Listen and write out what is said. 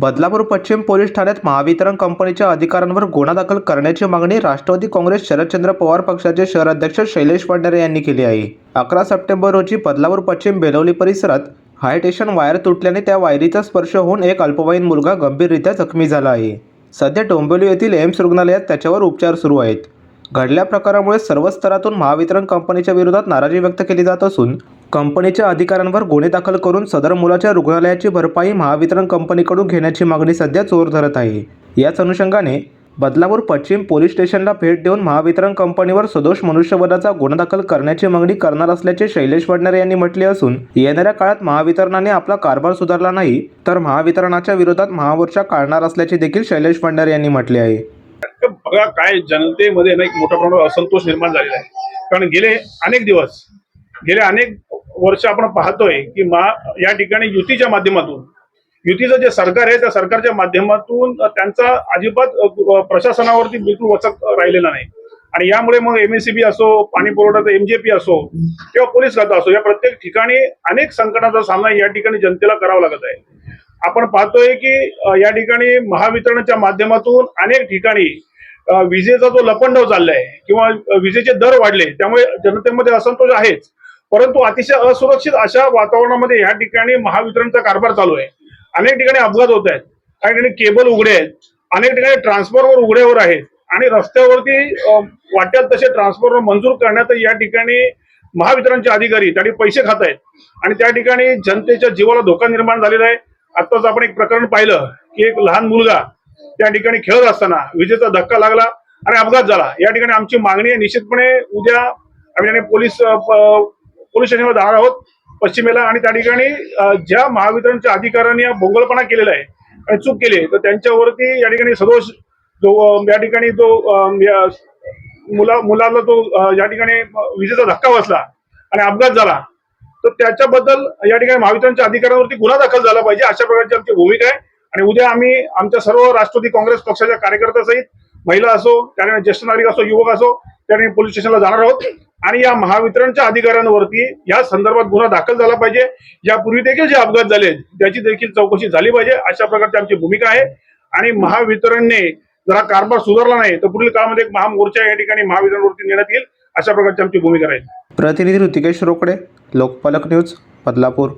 बदलापूर पश्चिम पोलीस ठाण्यात महावितरण कंपनीच्या अधिकाऱ्यांवर गुन्हा दाखल करण्याची मागणी राष्ट्रवादी काँग्रेस शरदचंद्र पवार पक्षाचे शहराध्यक्ष शैलेश फडणरे यांनी केली आहे. अकरा सप्टेंबर रोजी बदलापूर पश्चिम बेलवली परिसरात हायटेशन वायर तुटल्याने त्या वायरीचा स्पर्श होऊन एक अल्पवयीन मुलगा गंभीररित्या जखमी झाला आहे. सध्या डोंबिवली येथील एम्स रुग्णालयात त्याच्यावर उपचार सुरू आहेत. घडल्या प्रकारामुळे सर्व स्तरातून महावितरण कंपनीच्या विरोधात नाराजी व्यक्त केली जात असून कंपनीच्या अधिकाऱ्यांवर गुन्हे दाखल करून सदर मुलाच्या रुग्णालयाची भरपाई महावितरण कंपनीकडून घेण्याची मागणी सध्या जोर धरत आहे. याच अनुषंगाने बदलापूर पश्चिम पोलीस स्टेशनला भेट देऊन महावितरण कंपनीवर सदोष मनुष्यवधाचा गुन्हा दाखल करण्याची मागणी करणार असल्याचे शैलेश फडणरे यांनी म्हटले असून येणाऱ्या काळात महावितरणाने आपला कारभार सुधारला नाही तर महावितरणाच्या विरोधात महामोर्चा काढणार असल्याचे देखील शैलेश फडणरे यांनी म्हटले आहे. बघा काय जनतेमध्ये ना एक मोठ्या प्रमाणावर असंतोष निर्माण झालेला आहे. कारण गेले अनेक दिवस गेले अनेक वर्ष आपण पाहतोय की मा या ठिकाणी युतीच्या माध्यमातून युतीचं जे सरकार आहे त्या सरकारच्या माध्यमातून त्यांचा अजिबात प्रशासनावरती बिलकुल वचक राहिलेला नाही. आणि यामुळे मग एमएससीबी असो पाणी पुरवठा एमजेपी असो किंवा पोलीस खातं असो या प्रत्येक ठिकाणी अनेक संकटाचा सामना या ठिकाणी जनतेला करावा लागत आहे. आपण पाहतोय की या ठिकाणी महावितरणच्या माध्यमातून अनेक ठिकाणी विजेचा जो लपंडाव चाललाय किंवा विजेचे दर वाढले त्यामुळे जनतेमध्ये असंतोष आहेच. परंतु अतिशय असुरक्षित अशा वातावरणामध्ये या ठिकाणी महावितरणचा कारभार चालू आहे. अनेक ठिकाणी अपघात होत आहेत. काही ठिकाणी केबल उघडे आहेत. अनेक ठिकाणी ट्रान्सफॉर्मर उघड्यावर आहेत. आणि रस्त्यावरती वाट्यात तसे ट्रान्सफॉर्मर मंजूर करण्यात या ठिकाणी महावितरणचे अधिकारी त्या पैसे खात आहेत. आणि त्या ठिकाणी जनतेच्या जीवाला धोका निर्माण झालेला आहे. आत्ताच आपण एक प्रकरण पाहिलं की एक लहान मुलगा त्या ठिकाणी खेळत असताना विजेचा धक्का लागला आणि अपघात झाला. या ठिकाणी आमची मागणी आहे निश्चितपणे उद्या आम्ही आणि पोलीस पोलीस स्टेशनवर जाणार आहोत पश्चिमेला आणि त्या ठिकाणी ज्या महावितरणच्या अधिकाऱ्यांनी हा भोंगळपणा केलेला आहे आणि चूक केली आहे, तर त्यांच्यावरती या ठिकाणी सदोष जो या ठिकाणी जो या मुला मुलाला तो या ठिकाणी विजेचा धक्का बसला आणि अपघात झाला तर त्याच्याबद्दल या ठिकाणी महावितरणच्या अधिकाऱ्यांवरती गुन्हा दाखल झाला पाहिजे अशा प्रकारची आमची भूमिका आहे. आणि उद्या आम्ही आमच्या सर्व राष्ट्रवादी काँग्रेस पक्षाच्या कार्यकर्त्यासहित महिला असो त्याने ज्येष्ठ नागरिक असो युवक असो त्याने पोलीस स्टेशनला जाणार आहोत. आणि या महावितरणच्या अधिकाऱ्यांवरती या संदर्भात गुन्हा दाखल झाला पाहिजे. यापूर्वी देखील जे अपघात झाले त्याची देखील चौकशी झाली पाहिजे. अशा प्रकारची आमची भूमिका आहे. आणि महावितरणने जरा कारभार सुधारला नाही तर पुढील काळामध्ये एक महामोर्चा या ठिकाणी महावितरणवरती नेण्यात येईल. अशा प्रकारची आमची भूमिका राहील. प्रतिनिधी ऋतिकेश रोकडे लोकपालक न्यूज बदलापूर.